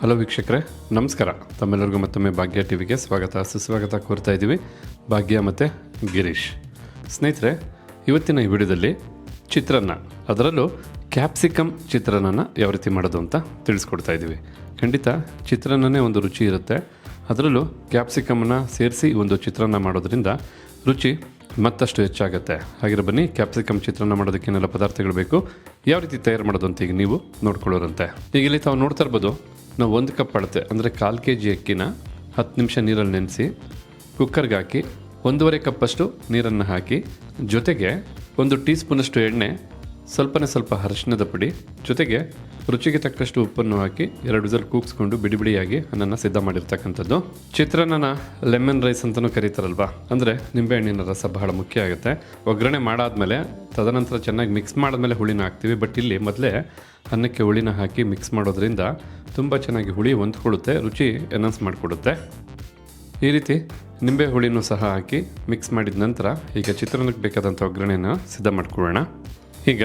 Hello ವೀಕ್ಷಕರೇ, ನಮಸ್ಕಾರ. ತಮ್ಮೆಲ್ಲರಿಗೂ ಮತ್ತೊಮ್ಮೆ ಭಾಗ್ಯ ಟಿವಿಗೆ ಸ್ವಾಗತ. ಸುಸ್ವಾಗತ ಕೋರ್ತಾ ಇದ್ದೀವಿ. ಭಾಗ್ಯ ಮತ್ತು ಗಿರೀಶ್. ಸ್ನೇಹಿತರೆ, ಇವತ್ತಿನ ಈ ವಿಡಿಯೋದಲ್ಲಿ ಚಿತ್ರಾನ್ನ, ಅದರಲ್ಲೂ ಕ್ಯಾಪ್ಸಿಕಮ್ ಚಿತ್ರಾನ್ನ ಯಾವ ರೀತಿ ಮಾಡೋದು ಅಂತ ತಿಳಿಸ್ಕೊಡ್ತಾ ಇದ್ದೀವಿ. ಖಂಡಿತ ಚಿತ್ರಾನ್ನನೇ ಒಂದು ರುಚಿ ಇರುತ್ತೆ. ಅದರಲ್ಲೂ ಕ್ಯಾಪ್ಸಿಕಮನ್ನು ಸೇರಿಸಿ ಒಂದು ಚಿತ್ರಾನ್ನ ಮಾಡೋದ್ರಿಂದ ರುಚಿ ಮತ್ತಷ್ಟು ಹೆಚ್ಚಾಗುತ್ತೆ. ಹಾಗಿರೋ ಬನ್ನಿ ಕ್ಯಾಪ್ಸಿಕಮ್ ಚಿತ್ರಾನ್ನ ಮಾಡೋದಕ್ಕೆ ಏನೆಲ್ಲ ಪದಾರ್ಥಗಳು ಬೇಕು, ಯಾವ ರೀತಿ ತಯಾರು ಮಾಡೋದು ಅಂತ ಈಗ ನೀವು ನೋಡ್ಕೊಳ್ಳೋರಂತೆ. ಈಗ ಇಲ್ಲಿ ತಾವು ನೋಡ್ತಾ ಇರ್ಬೋದು ನಾವು ಒಂದು ಕಪ್ ಅಳತೆ, ಅಂದರೆ ಕಾಲು ಕೆ ಜಿ ಅಕ್ಕಿನ ಹತ್ತು ನಿಮಿಷ ನೀರಲ್ಲಿ ನೆನೆಸಿ ಕುಕ್ಕರ್ಗೆ ಹಾಕಿ ಒಂದೂವರೆ ಕಪ್ಪಷ್ಟು ನೀರನ್ನು ಹಾಕಿ, ಜೊತೆಗೆ ಒಂದು ಟೀ ಸ್ಪೂನಷ್ಟು ಎಣ್ಣೆ, ಸ್ವಲ್ಪನೇ ಸ್ವಲ್ಪ ಅರಶಿನದ ಪುಡಿ, ಜೊತೆಗೆ ರುಚಿಗೆ ತಕ್ಕಷ್ಟು ಉಪ್ಪನ್ನು ಹಾಕಿ ಎರಡು ವಿಸಲ್ ಕೂಗಿಸ್ಕೊಂಡು ಬಿಡಿ ಬಿಡಿಯಾಗಿ ಅದನ್ನು ಸಿದ್ಧ ಮಾಡಿರ್ತಕ್ಕಂಥದ್ದು. ಚಿತ್ರಾನ್ನನ ಲೆಮನ್ ರೈಸ್ ಅಂತಲೂ ಕರೀತಾರಲ್ವಾ? ಅಂದರೆ ನಿಂಬೆಹಣ್ಣಿನ ರಸ ಬಹಳ ಮುಖ್ಯ ಆಗುತ್ತೆ. ಒಗ್ಗರಣೆ ಮಾಡಾದ್ಮೇಲೆ, ತದನಂತರ ಚೆನ್ನಾಗಿ ಮಿಕ್ಸ್ ಮಾಡಿದ್ಮೇಲೆ ಹುಳಿನ ಹಾಕ್ತೀವಿ. ಬಟ್ ಇಲ್ಲಿ ಮೊದಲೇ ಅನ್ನಕ್ಕೆ ಹುಳಿನ ಹಾಕಿ ಮಿಕ್ಸ್ ಮಾಡೋದ್ರಿಂದ ತುಂಬ ಚೆನ್ನಾಗಿ ಹುಳಿ ಹೊಂದ್ಕೊಳ್ಳುತ್ತೆ. ರುಚಿ ಎನೌನ್ಸ್ ಮಾಡಿಕೊಡುತ್ತೆ. ಈ ರೀತಿ ನಿಂಬೆ ಹುಳಿನೂ ಸಹ ಹಾಕಿ ಮಿಕ್ಸ್ ಮಾಡಿದ ನಂತರ ಈಗ ಚಿತ್ರಾನ್ನಕ್ಕೆ ಬೇಕಾದಂಥ ಒಗ್ಗರಣೆಯನ್ನು ಸಿದ್ಧ ಮಾಡ್ಕೊಳ್ಳೋಣ. ಈಗ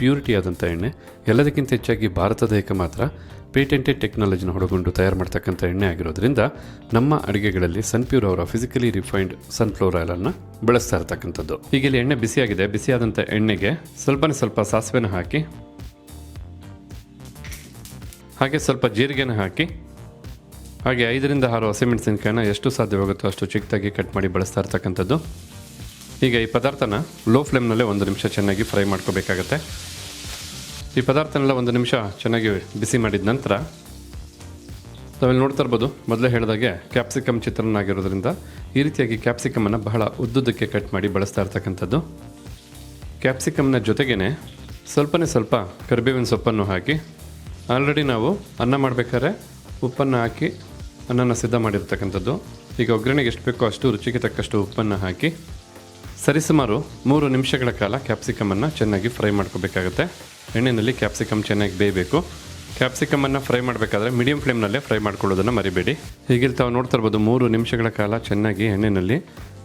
ಪ್ಯೂರಿಟಿ ಆದಂಥ ಎಣ್ಣೆ. ಎಲ್ಲದಕ್ಕಿಂತ ಹೆಚ್ಚಾಗಿ ಭಾರತ ದೇಹಕ್ಕೆ ಮಾತ್ರ ಪೇಟೆಂಟೆಡ್ ಟೆಕ್ನಾಲಜಿನ ಹೊಡಗೊಂಡು ತಯಾರು ಮಾಡ್ತಕ್ಕಂಥ ಎಣ್ಣೆ ಆಗಿರೋದ್ರಿಂದ ನಮ್ಮ ಅಡುಗೆಗಳಲ್ಲಿ ಸನ್ಪ್ಯೂರ್ ಅವರ ಫಿಸಿಕಲಿ ರಿಫೈನ್ಡ್ ಸನ್ಫ್ಲವರ್ ಆಯಿಲನ್ನು ಬಳಸ್ತಾ ಇರ್ತಕ್ಕಂಥದ್ದು. ಈಗ ಇಲ್ಲಿ ಎಣ್ಣೆ ಬಿಸಿಯಾಗಿದೆ. ಬಿಸಿಯಾದಂಥ ಎಣ್ಣೆಗೆ ಸ್ವಲ್ಪನೇ ಸ್ವಲ್ಪ ಸಾಸಿವೆನ ಹಾಕಿ, ಹಾಗೆ ಸ್ವಲ್ಪ ಜೀರಿಗೆನ ಹಾಕಿ, ಹಾಗೆ ಐದರಿಂದ ಆರು ಹಸಿಮೆಣಸಿನಕಾಯಿನ ಎಷ್ಟು ಸಾಧ್ಯವಾಗುತ್ತೋ ಅಷ್ಟು ಚಿಕ್ಕದಾಗಿ ಕಟ್ ಮಾಡಿ ಬಳಸ್ತಾ ಇರ್ತಕ್ಕಂಥದ್ದು. ಈಗ ಈ ಪದಾರ್ಥನ ಲೋ ಫ್ಲೇಮ್ನಲ್ಲೇ ಒಂದು ನಿಮಿಷ ಚೆನ್ನಾಗಿ ಫ್ರೈ ಮಾಡ್ಕೋಬೇಕಾಗತ್ತೆ. ಈ ಪದಾರ್ಥನೆಲ್ಲ ಒಂದು ನಿಮಿಷ ಚೆನ್ನಾಗಿ ಬಿಸಿ ಮಾಡಿದ ನಂತರ ನಾವಿಲ್ಲಿ ನೋಡ್ತಾ ಇರ್ಬೋದು, ಮೊದಲೇ ಹೇಳಿದಾಗೆ ಕ್ಯಾಪ್ಸಿಕಮ್ ಚಿತ್ರಾನ್ನ ಆಗಿರೋದ್ರಿಂದ ಈ ರೀತಿಯಾಗಿ ಕ್ಯಾಪ್ಸಿಕಮನ್ನು ಬಹಳ ಉದ್ದುದ್ದಕ್ಕೆ ಕಟ್ ಮಾಡಿ ಬಳಸ್ತಾ ಇರ್ತಕ್ಕಂಥದ್ದು. ಕ್ಯಾಪ್ಸಿಕಮ್ನ ಜೊತೆಗೇ ಸ್ವಲ್ಪನೇ ಸ್ವಲ್ಪ ಕರಿಬೇವಿನ ಸೊಪ್ಪನ್ನು ಹಾಕಿ ಆಲ್ರೆಡಿ ನಾವು ಅನ್ನ ಮಾಡಬೇಕಾದ್ರೆ ಉಪ್ಪನ್ನು ಹಾಕಿ, ಅನ್ನನ ಸಿದ್ಧ ಮಾಡಿರ್ತಕ್ಕಂಥದ್ದು. ಈಗ ಒಗ್ಗರಣೆಗೆ ಎಷ್ಟು ಬೇಕೋ ಅಷ್ಟು ರುಚಿಗೆ ತಕ್ಕಷ್ಟು ಉಪ್ಪನ್ನು ಹಾಕಿ ಸರಿಸುಮಾರು ಮೂರು ನಿಮಿಷಗಳ ಕಾಲ ಕ್ಯಾಪ್ಸಿಕಮನ್ನು ಚೆನ್ನಾಗಿ ಫ್ರೈ ಮಾಡ್ಕೋಬೇಕಾಗುತ್ತೆ. ಎಣ್ಣೆಯಲ್ಲಿ ಕ್ಯಾಪ್ಸಿಕಮ್ ಚೆನ್ನಾಗಿ ಬೇಯಬೇಕು. ಕ್ಯಾಪ್ಸಿಕಮನ್ನು ಫ್ರೈ ಮಾಡಬೇಕಾದ್ರೆ ಮೀಡಿಯಂ ಫ್ಲೇಮ್ನಲ್ಲೇ ಫ್ರೈ ಮಾಡ್ಕೊಳ್ಳೋದನ್ನು ಮರಿಬೇಡಿ. ಹೀಗಿಲ್ಲಿ ತಾವು ನೋಡ್ತಾ ಇರ್ಬೋದು ಮೂರು ನಿಮಿಷಗಳ ಕಾಲ ಚೆನ್ನಾಗಿ ಎಣ್ಣೆಯಲ್ಲಿ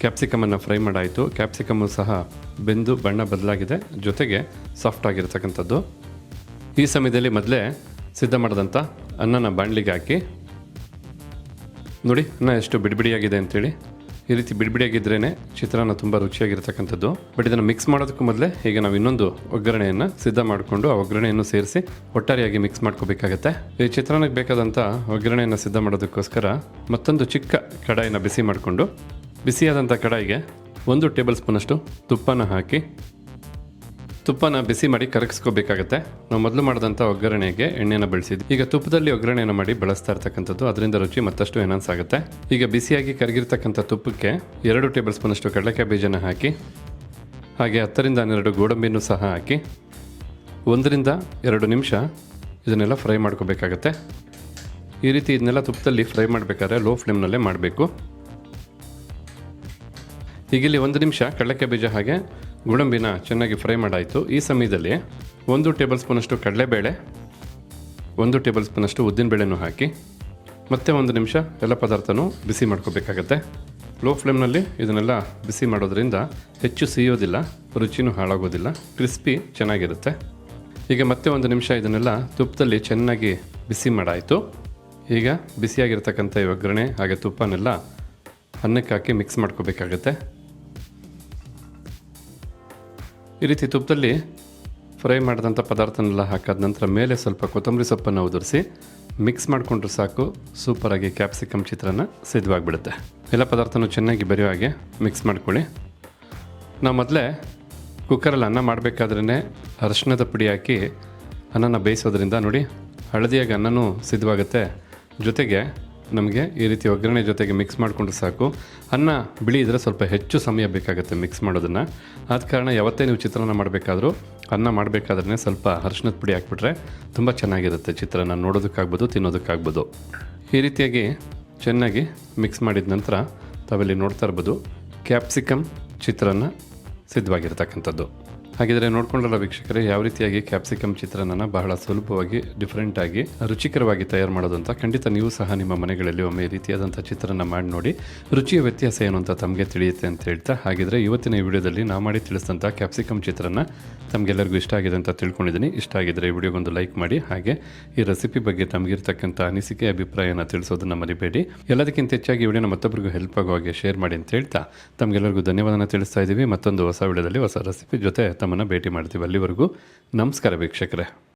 ಕ್ಯಾಪ್ಸಿಕಮನ್ನು ಫ್ರೈ ಮಾಡಾಯಿತು. ಕ್ಯಾಪ್ಸಿಕಮ್ಮು ಸಹ ಬೆಂದು ಬಣ್ಣ ಬದಲಾಗಿದೆ. ಜೊತೆಗೆ ಸಾಫ್ಟ್ ಆಗಿರ್ತಕ್ಕಂಥದ್ದು. ಈ ಸಮಯದಲ್ಲಿ ಮೊದಲೇ ಸಿದ್ಧ ಮಾಡಿದಂಥ ಅನ್ನನ ಬಾಣಲಿಗೆ ಹಾಕಿ. ನೋಡಿ, ಅನ್ನ ಎಷ್ಟು ಬಿಡಿಬಿಡಿಯಾಗಿದೆ ಅಂತೇಳಿ. ಈ ರೀತಿ ಬಿಡಿಬಿಡಿಯಾಗಿದ್ರೇ ಚಿತ್ರಾನ್ನ ತುಂಬ ರುಚಿಯಾಗಿರ್ತಕ್ಕಂಥದ್ದು. ಬಟ್ ಇದನ್ನು ಮಿಕ್ಸ್ ಮಾಡೋದಕ್ಕೂ ಮೊದಲೇ ಈಗ ನಾವು ಇನ್ನೊಂದು ಒಗ್ಗರಣೆಯನ್ನು ಸಿದ್ಧ ಮಾಡಿಕೊಂಡು ಆ ಒಗ್ಗರಣೆಯನ್ನು ಸೇರಿಸಿ ಒಟ್ಟಾರೆಯಾಗಿ ಮಿಕ್ಸ್ ಮಾಡ್ಕೋಬೇಕಾಗತ್ತೆ. ಈ ಚಿತ್ರಾನ್ನಕ್ಕೆ ಬೇಕಾದಂಥ ಒಗ್ಗರಣೆಯನ್ನು ಸಿದ್ಧ ಮಾಡೋದಕ್ಕೋಸ್ಕರ ಮತ್ತೊಂದು ಚಿಕ್ಕ ಕಡಾಯಿನ ಬಿಸಿ ಮಾಡಿಕೊಂಡು ಬಿಸಿಯಾದಂಥ ಕಡಾಯಿಗೆ ಒಂದು ಟೇಬಲ್ ಸ್ಪೂನಷ್ಟು ತುಪ್ಪನ ಹಾಕಿ ತುಪ್ಪನ ಬಿಸಿ ಮಾಡಿ ಕರಗಿಸ್ಕೋಬೇಕಾಗತ್ತೆ. ನಾವು ಮೊದಲು ಮಾಡಿದಂಥ ಒಗ್ಗರಣೆಗೆ ಎಣ್ಣೆನ ಬಳಸಿದ್ವಿ ಈಗ ತುಪ್ಪದಲ್ಲಿ ಒಗ್ಗರಣೆನ ಮಾಡಿ ಬಳಸ್ತಾ ಇರ್ತಕ್ಕಂಥದ್ದು ಅದರಿಂದ ರುಚಿ ಮತ್ತಷ್ಟು ಎನನ್ಸ್ ಆಗುತ್ತೆ. ಈಗ ಬಿಸಿಯಾಗಿ ಕರಗಿರ್ತಕ್ಕಂಥ ತುಪ್ಪಕ್ಕೆ ಎರಡು ಟೇಬಲ್ ಸ್ಪೂನಷ್ಟು ಕಡಲೆಕಾಯಿ ಬೀಜನ ಹಾಕಿ, ಹಾಗೆ ಹತ್ತರಿಂದ ಹನ್ನೆರಡು ಗೋಡಂಬಿನೂ ಸಹ ಹಾಕಿ, ಒಂದರಿಂದ ಎರಡು ನಿಮಿಷ ಇದನ್ನೆಲ್ಲ ಫ್ರೈ ಮಾಡ್ಕೋಬೇಕಾಗತ್ತೆ. ಈ ರೀತಿ ಇದನ್ನೆಲ್ಲ ತುಪ್ಪದಲ್ಲಿ ಫ್ರೈ ಮಾಡಬೇಕಾದ್ರೆ ಲೋ ಫ್ಲೇಮ್ನಲ್ಲೇ ಮಾಡಬೇಕು. ಈಗಿಲ್ಲಿ ಒಂದು ನಿಮಿಷ ಕಡಲೆಕಾಯಿ ಬೀಜ ಹಾಗೆ ಗೋಡಂಬಿನ ಚೆನ್ನಾಗಿ ಫ್ರೈ ಮಾಡಾಯಿತು. ಈ ಸಮಯದಲ್ಲಿ ಒಂದು ಟೇಬಲ್ ಸ್ಪೂನಷ್ಟು ಕಡಲೆಬೇಳೆ, ಒಂದು ಟೇಬಲ್ ಸ್ಪೂನಷ್ಟು ಉದ್ದಿನಬೇಳೆನೂ ಹಾಕಿ, ಮತ್ತೆ ಒಂದು ನಿಮಿಷ ಎಲ್ಲ ಪದಾರ್ಥನೂ ಬಿಸಿ ಮಾಡ್ಕೋಬೇಕಾಗತ್ತೆ. ಲೋ ಫ್ಲೇಮ್ನಲ್ಲಿ ಇದನ್ನೆಲ್ಲ ಬಿಸಿ ಮಾಡೋದ್ರಿಂದ ಹೆಚ್ಚು ಸಿಯೋದಿಲ್ಲ, ರುಚಿನೂ ಹಾಳಾಗೋದಿಲ್ಲ ಕ್ರಿಸ್ಪಿ ಚೆನ್ನಾಗಿರುತ್ತೆ. ಈಗ ಮತ್ತೆ ಒಂದು ನಿಮಿಷ ಇದನ್ನೆಲ್ಲ ತುಪ್ಪದಲ್ಲಿ ಚೆನ್ನಾಗಿ ಬಿಸಿ ಮಾಡಾಯಿತು. ಈಗ ಬಿಸಿಯಾಗಿರ್ತಕ್ಕಂಥ ಈ ಒಗ್ಗರಣೆ ಹಾಗೆ ತುಪ್ಪನೆಲ್ಲ ಅನ್ನಕ್ಕೆ ಹಾಕಿ ಮಿಕ್ಸ್ ಮಾಡ್ಕೋಬೇಕಾಗತ್ತೆ. ಈ ರೀತಿ ತುಪ್ಪದಲ್ಲಿ ಫ್ರೈ ಮಾಡಿದಂಥ ಪದಾರ್ಥನೆಲ್ಲ ಹಾಕಾದ ನಂತರ ಮೇಲೆ ಸ್ವಲ್ಪ ಕೊತ್ತಂಬರಿ ಸೊಪ್ಪನ್ನು ಉದುರಿಸಿ ಮಿಕ್ಸ್ ಮಾಡಿಕೊಂಡ್ರೆ ಸಾಕು, ಸೂಪರಾಗಿ ಕ್ಯಾಪ್ಸಿಕಮ್ ಚಿತ್ರಾನ್ನ ಸಿದ್ಧವಾಗಿಬಿಡುತ್ತೆ. ಎಲ್ಲ ಪದಾರ್ಥನೂ ಚೆನ್ನಾಗಿ ಬೆರೆಯೋ ಹಾಗೆ ಮಿಕ್ಸ್ ಮಾಡ್ಕೊಳ್ಳಿ. ನಾವು ಮೊದಲೇ ಕುಕ್ಕರಲ್ಲಿ ಅನ್ನ ಮಾಡಬೇಕಾದ್ರೇ ಅರಿಶಿಣದ ಪುಡಿ ಹಾಕಿ ಅನ್ನನ ಬೇಯಿಸೋದ್ರಿಂದ ನೋಡಿ ಹಳದಿಯಾಗಿ ಅನ್ನನೂ ಸಿದ್ಧವಾಗುತ್ತೆ. ಜೊತೆಗೆ ನಮಗೆ ಈ ರೀತಿ ಒಗ್ಗರಣೆ ಜೊತೆಗೆ ಮಿಕ್ಸ್ ಮಾಡಿಕೊಂಡ್ರೆ ಸಾಕು. ಅನ್ನ ಬಿಳಿ ಇದ್ದರೆ ಸ್ವಲ್ಪ ಹೆಚ್ಚು ಸಮಯ ಬೇಕಾಗುತ್ತೆ ಮಿಕ್ಸ್ ಮಾಡೋದನ್ನು. ಆದ ಕಾರಣ ಯಾವತ್ತೇ ನೀವು ಚಿತ್ರಾನ್ನ ಮಾಡಬೇಕಾದ್ರೂ ಅನ್ನ ಮಾಡಬೇಕಾದ್ರೆ ಸ್ವಲ್ಪ ಅರಿಶಿನದ ಪುಡಿ ಹಾಕ್ಬಿಟ್ರೆ ತುಂಬ ಚೆನ್ನಾಗಿರುತ್ತೆ ಚಿತ್ರಾನ್ನ. ನೋಡೋದಕ್ಕಾಗ್ಬೋದು, ತಿನ್ನೋದಕ್ಕಾಗ್ಬೋದು. ಈ ರೀತಿಯಾಗಿ ಚೆನ್ನಾಗಿ ಮಿಕ್ಸ್ ಮಾಡಿದ ನಂತರ ತಾವಿಲ್ಲಿ ನೋಡ್ತಾ ಇರ್ಬೋದು ಕ್ಯಾಪ್ಸಿಕಮ್ ಚಿತ್ರಾನ್ನ ಸಿದ್ಧವಾಗಿರ್ತಕ್ಕಂಥದ್ದು. ಹಾಗಿದ್ರೆ ನೋಡ್ಕೊಂಡಲ್ಲ ವೀಕ್ಷಕರೇ, ಯಾವ ರೀತಿಯಾಗಿ ಕ್ಯಾಪ್ಸಿಕಮ್ ಚಿತ್ರಾನ್ನ ಬಹಳ ಸುಲಭವಾಗಿ ಡಿಫ್ರೆಂಟ್ ಆಗಿ, ರುಚಿಕರವಾಗಿ ತಯಾರು ಮಾಡೋದು ಅಂತ ಖಂಡಿತ ನೀವು ಸಹ ನಿಮ್ಮ ಮನೆಗಳಲ್ಲಿ ಒಮ್ಮೆ ಈ ರೀತಿಯಾದಂಥ ಚಿತ್ರಾನ್ನ ಮಾಡಿ ನೋಡಿ. ರುಚಿಯ ವ್ಯತ್ಯಾಸ ಏನು ಅಂತ ತಮಗೆ ತಿಳಿಯುತ್ತೆ ಅಂತ ಹೇಳ್ತಾ, ಹಾಗಿದ್ರೆ ಇವತ್ತಿನ ಈ ವಿಡಿಯೋದಲ್ಲಿ ನಾ ಮಾಡಿ ತಿಳಿಸಿದಂಥ ಕ್ಯಾಪ್ಸಿಕಮ್ ಚಿತ್ರಾನ್ನ ತಮಗೆಲ್ಲರಿಗೂ ಇಷ್ಟ ಆಗಿದೆ ಅಂತ ತಿಳ್ಕೊಂಡಿದ್ದೀನಿ. ಇಷ್ಟ ಆಗಿದ್ರೆ ಈ ವಿಡಿಯೋಗೊಂದು ಲೈಕ್ ಮಾಡಿ, ಹಾಗೆ ಈ ರೆಸಿಪಿ ಬಗ್ಗೆ ತಮಗಿರ್ತಕ್ಕಂಥ ಅನಿಸಿಕೆ, ಅಭಿಪ್ರಾಯನ ತಿಳಿಸೋದನ್ನ ಮರಿಬೇಡಿ. ಎಲ್ಲದಕ್ಕಿಂತ ಹೆಚ್ಚಾಗಿ ಈ ವಿಡಿಯೋನ ಮತ್ತೊಬ್ಬರಿಗೂ ಹೆಲ್ಪ್ ಆಗೋ ಹಾಗೆ ಶೇರ್ ಮಾಡಿ ಅಂತ ಹೇಳ್ತಾ, ತಮಗೆಲ್ಲರಿಗೂ ಧನ್ಯವಾದ ತಿಳಿಸ್ತಾ ಇದ್ದೀವಿ. ಮತ್ತೊಂದು ಹೊಸ ವಿಡಿಯೋದಲ್ಲಿ ಹೊಸ ರೆಸಿಪಿ ಜೊತೆ ತಮ್ಮನ್ನು ಭೇಟಿ ಮಾಡ್ತೀವಿ ಅಲ್ಲಿವರೆಗೂ. ನಮಸ್ಕಾರ ವೀಕ್ಷಕರೇ.